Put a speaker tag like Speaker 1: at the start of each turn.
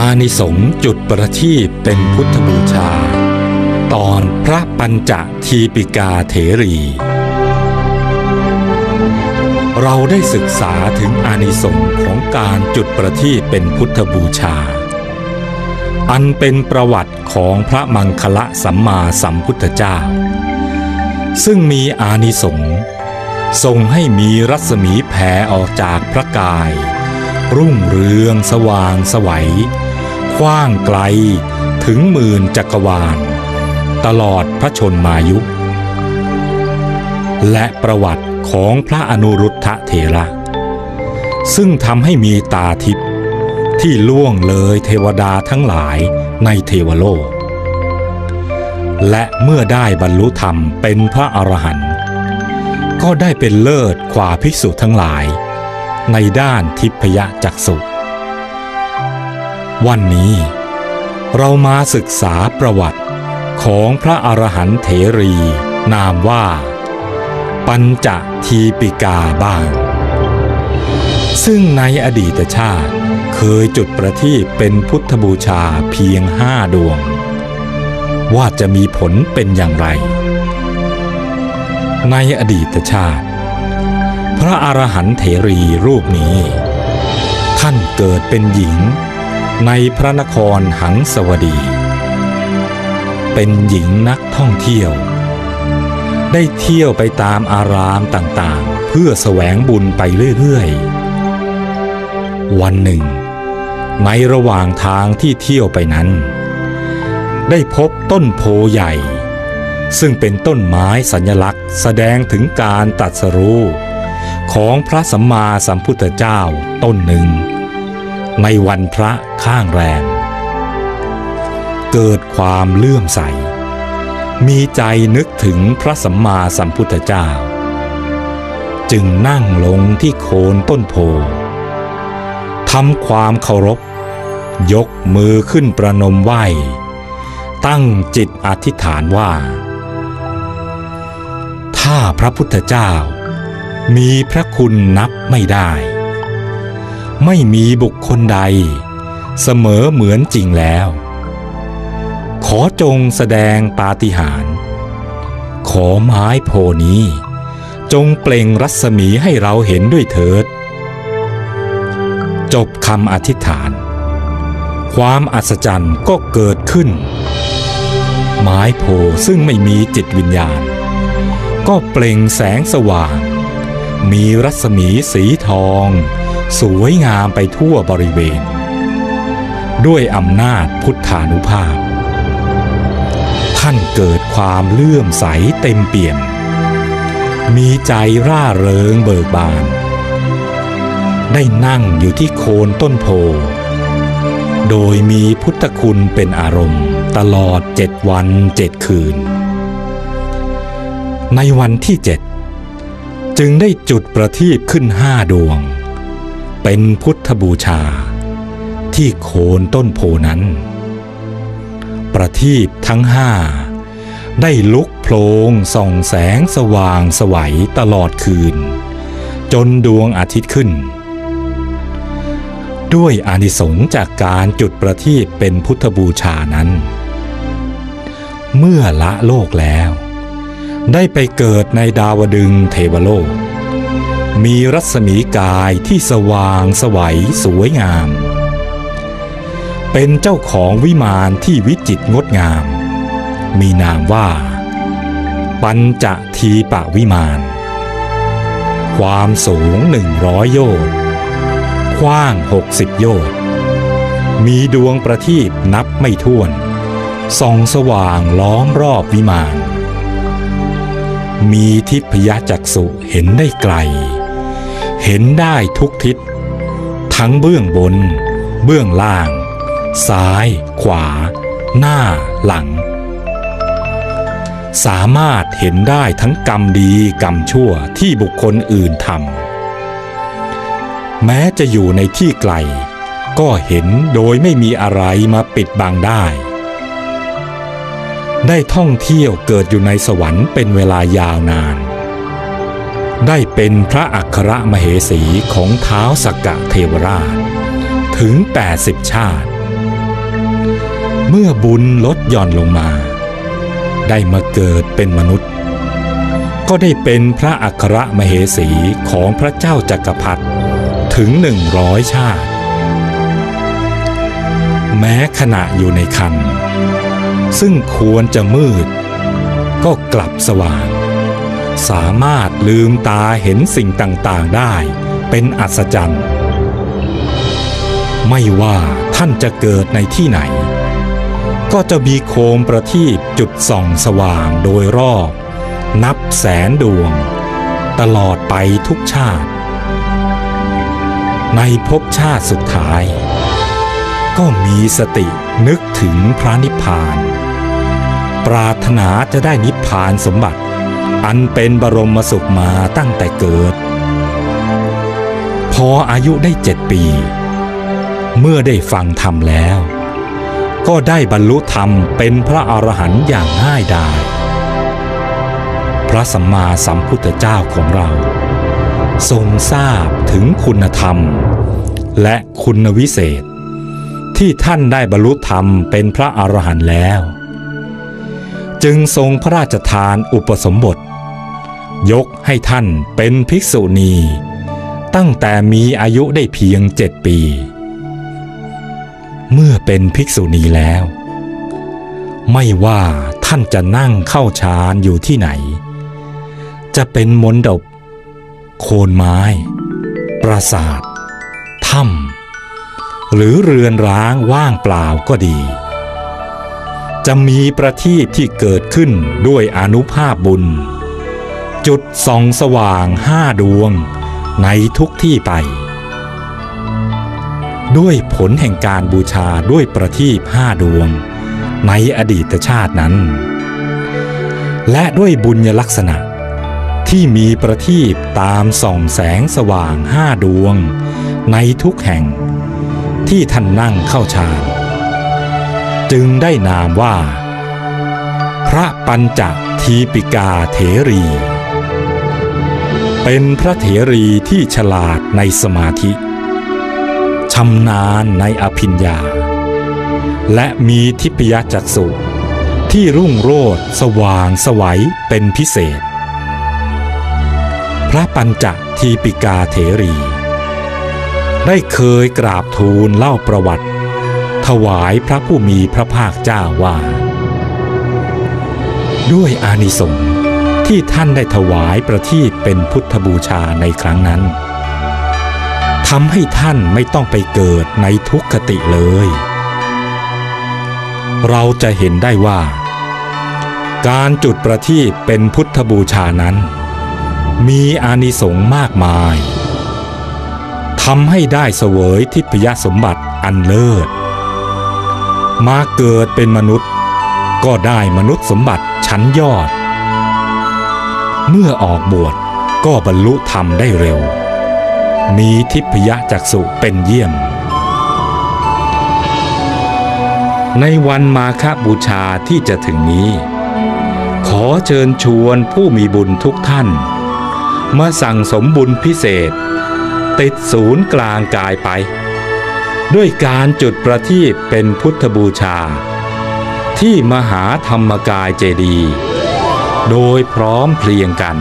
Speaker 1: อานิสงส์จุดประทีปเป็นพุทธบูชา ตอนพระปัญจทีปิกาเถรี เราได้ศึกษาถึงอานิสงส์ของการจุดประทีปเป็นพุทธบูชา อันเป็นประวัติของพระมังคละสัมมาสัมพุทธเจ้า ซึ่งมีอานิสงส์ทรงให้มีรัศมีแผ่ออกจากพระกายรุ่งเรืองสว่างสวัย กว้างไกลถึงหมื่นจักรวาล ตลอดพระชนมายุ และประวัติของพระอนุรุทธะเถระ ซึ่งทำให้มีตาทิพย์ที่ล่วงเลยเทวดาทั้งหลายในเทวโลก และเมื่อได้บรรลุธรรมเป็นพระอรหันต์ก็ได้เป็นเลิศกว่าภิกษุทั้งหลาย ในด้านทิพยจักษุ วันนี้เรามาศึกษาประวัติของพระอรหันต์เถรี นามว่า ปัญจทีปิกาบ้าง ซึ่งในอดีตชาติเคยจุดประทีปเป็นพุทธบูชาเพียงห้าดวง ว่าจะมีผลเป็นอย่างไร ในอดีตชาติ พระอรหันต์เถรีรูปนี้ ท่านเกิดเป็นหญิง ในพระนครหังสวดี เป็นหญิงนักท่องเที่ยว ได้เที่ยวไปตามอารามต่างๆ เพื่อแสวงบุญไปเรื่อยๆ วันหนึ่ง ในระหว่างทางที่เที่ยวไปนั้น ได้พบต้นโพใหญ่ ซึ่งเป็นต้นไม้สัญลักษณ์ แสดงถึงการตัดสรู้ของพระสัมมาสัมพุทธเจ้าต้นหนึ่ง ในวันพระข้างแรม เกิดความเลื่อมใส มีใจนึกถึงพระสัมมาสัมพุทธเจ้า จึงนั่งลงที่โคนต้นโพทำความเคารพ ยกมือขึ้นประนมไหวตั้งจิตอธิษฐานว่า ถ้าพระพุทธเจ้ามีพระคุณนับไม่ได้ ไม่มีบุคคลใด เสมอเหมือนจริงแล้ว ขอจงแสดงปาฏิหาริย์ขอไม้โพนี้ จงเปล่งรัศมีให้เราเห็นด้วยเถิด จบคำอธิษฐาน ความอัศจรรย์ก็เกิดขึ้น ไม้โพซึ่งไม่มีจิตวิญญาณ ก็เปล่งแสงสว่าง มีรัศมีสีทอง สวยงามไปทั่วบริเวณ ด้วยอำนาจพุทธานุภาพ ท่านเกิดความเลื่อมใสเต็มเปี่ยม มีใจร่าเริงเบิกบาน ได้นั่งอยู่ที่โคนต้นโพ โดยมีพุทธคุณเป็นอารมณ์ตลอดเจ็ดวันเจ็ดคืน ในวันที่เจ็ดจึงได้จุดประทีปขึ้นห้าดวง เป็นพุทธบูชา ที่โคนต้นโพนั้น ประทีปทั้งห้าได้ลุกโพลงส่องแสงสว่างสวัยตลอดคืน จนดวงอาทิตย์ขึ้น ด้วยอานิสงส์จากการจุดประทีปเป็นพุทธบูชานั้น เมื่อละโลกแล้ว ได้ไปเกิดในดาวดึงเทวโลก มีรัศมีกายที่สว่างสวัยสวยงาม เป็นเจ้าของวิมานที่วิจิตรงดงาม มีนามว่า ปัญจทีปะวิมาน ความสูงหนึ่งร้อยโยชน์กว้างหกสิบโยชน์มีดวงประทีปนับไม่ถ้วน ส่องสว่างล้อมรอบวิมาน มีทิพยจักษุเห็นได้ไกล เห็นได้ทุกทิศ ทั้งเบื้องบน เบื้องล่าง ซ้าย ขวา หน้า หลัง สามารถเห็นได้ทั้งกรรมดีกรรมชั่วที่บุคคลอื่นทำแม้จะอยู่ในที่ไกล ก็เห็นโดยไม่มีอะไรมาปิดบังได้ ได้ท่องเที่ยวเกิดอยู่ในสวรรค์เป็นเวลายาวนาน ได้เป็นพระอัครมเหสีของเท้าวสักกะเทวราช ถึง 80 ชาติ เมื่อบุญลดหย่อนลงมา ได้มาเกิดเป็นมนุษย์ ก็ได้เป็นพระอัครมเหสีของพระเจ้าจักรพรรดิถึงหนึ่งร้อยชาติ แม้ขณะอยู่ในคัน ซึ่งควรจะมืด ก็กลับสว่าง สามารถลืมตาเห็นสิ่งต่างๆได้ เป็นอัศจรรย์ ไม่ว่าท่านจะเกิดในที่ไหน ก็จะมีโคมประทีปจุดส่องสว่างโดยรอบ นับแสนดวง ตลอดไปทุกชาติ ในภพชาติสุดท้าย ก็มีสตินึกถึงพระนิพพาน ปรารถนาจะได้นิพพานสมบัติ อันเป็นบรมสุขมาตั้งแต่เกิด พออายุได้เจ็ดปี เมื่อได้ฟังธรรมแล้ว ก็ได้บรรลุธรรมเป็นพระอรหันต์อย่างง่ายดายพระสัมมาสัมพุทธเจ้าของเรา ทรงทราบถึงคุณธรรม และคุณวิเศษ ที่ท่านได้บรรลุธรรมเป็นพระอรหันต์แล้ว จึงทรงพระราชทานอุปสมบท ยกให้ท่านเป็นภิกษุณี ตั้งแต่มีอายุได้เพียงเจ็ดปี เมื่อเป็นภิกษุณีแล้ว ไม่ว่าท่านจะนั่งเข้าฌานอยู่ที่ไหน จะเป็นมนดบ โคนไม้ ปราสาทถ้ำหรือเรือนร้างว่างเปล่าก็ดีจะมีประทีปที่เกิดขึ้นด้วยอนุภาพบุญ จุดส่องสว่างห้าดวง ในทุกที่ไป ด้วยผลแห่งการบูชาด้วยประทีปห้าดวง ในอดีตชาตินั้น และด้วยบุญยลักษณะ ที่มีประทีปตามส่องแสงสว่างห้าดวง ในทุกแห่ง ที่ท่านนั่งเข้าฌานจึงได้นามว่า พระปัญจทีปิกาเถรี เป็นพระเถรีที่ฉลาดในสมาธิชำนาญในอภิญญา และมีทิพยจักษุที่รุ่งโรจน์สว่างสวัยเป็นพิเศษ พระปัญจทีปิกาเถรี ได้เคยกราบทูลเล่าประวัติ ถวายพระผู้มีพระภาคเจ้าว่า ด้วยอานิสงส์ ที่ท่านได้ถวายประทีปเป็นพุทธบูชาในครั้งนั้นทำให้ท่านไม่ต้องไปเกิดในทุกขติเลย เราจะเห็นได้ว่า การจุดประทีปเป็นพุทธบูชานั้น มีอานิสงส์มากมายทำให้ได้เสวยทิพยสมบัติอันเลิศ มาเกิดเป็นมนุษย์ก็ได้มนุษย์สมบัติชั้นยอด เมื่อออกบวชก็บรรลุธรรมได้เร็ว มีทิพยจักษุเป็นเยี่ยม ในวันมาฆบูชาที่จะถึงนี้ ขอเชิญชวนผู้มีบุญทุกท่าน มาสั่งสมบุญพิเศษ ติดศูนย์กลางกายไป ด้วยการจุดประทีปเป็นพุทธบูชา ที่มหาธรรมกายเจดีย์ โดยพร้อมเพรียงกัน